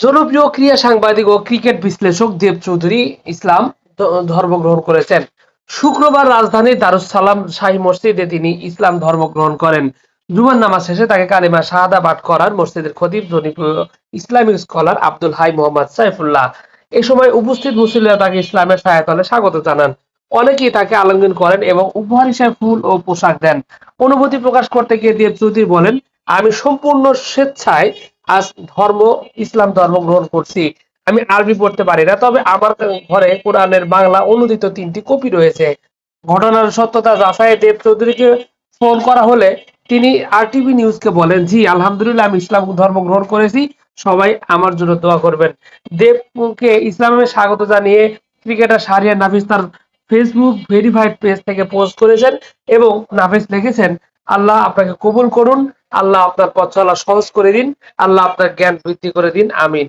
জনপ্রিয় ক্রীড়া সাংবাদিক ও ক্রিকেট বিশ্লেষক দেব চৌধুরী ইসলাম ধর্ম গ্রহণ করেছেন। শুক্রবার রাজধানীর দারুস সালাম শাহী মসজিদে তিনি ইসলাম ধর্ম গ্রহণ করেন। জুমার নামাজ শেষে তাকে কালিমা শাহাদা পাঠ করার মসজিদের খতিব জনপ্রিয় ইসলামিক স্কলার আব্দুল হাই মোহাম্মদ সাইফুল্লাহ। এ সময় উপস্থিত মুসলিমরা তাকে ইসলামের ছায়াতলে স্বাগত জানান। অনেকেই তাকে আলিঙ্গন করেন এবং উপহার হিসেবে ফুল ও পোশাক দেন। অনুভূতি প্রকাশ করতে গিয়ে দেব চৌধুরী বলেন, আমি সম্পূর্ণ স্বেচ্ছায় আজ ধর্ম, ইসলাম ধর্ম গ্রহণ করছি। আমি আরবি পড়তে পারি না, তবে আমার ঘরে কোরআনের বাংলা অনুদিত তিনটি কপি রয়েছে। ঘটনার সত্যতা যাচাই দেব চৌধুরীকে ফোন করা হলে তিনি আরটিভি নিউজকে বলেন, জি, আলহামদুলিল্লাহ, আমি ইসলাম ধর্ম গ্রহণ করেছি, সবাই আমার জন্য দোয়া করবেন। দেবকে ইসলামে স্বাগত জানিয়ে ক্রিকেটার সারিয়া নাফিস তার ফেসবুক ভেরিফাইড পেজ থেকে পোস্ট করেছেন এবং নাফিস লিখেছেন, আল্লাহ আপনাকে কবুল করুন। আল্লাহ আপনার পথ চলা সহজ করে দিন আল্লাহ আপনার জ্ঞান বৃদ্ধি করে দিন আমিন।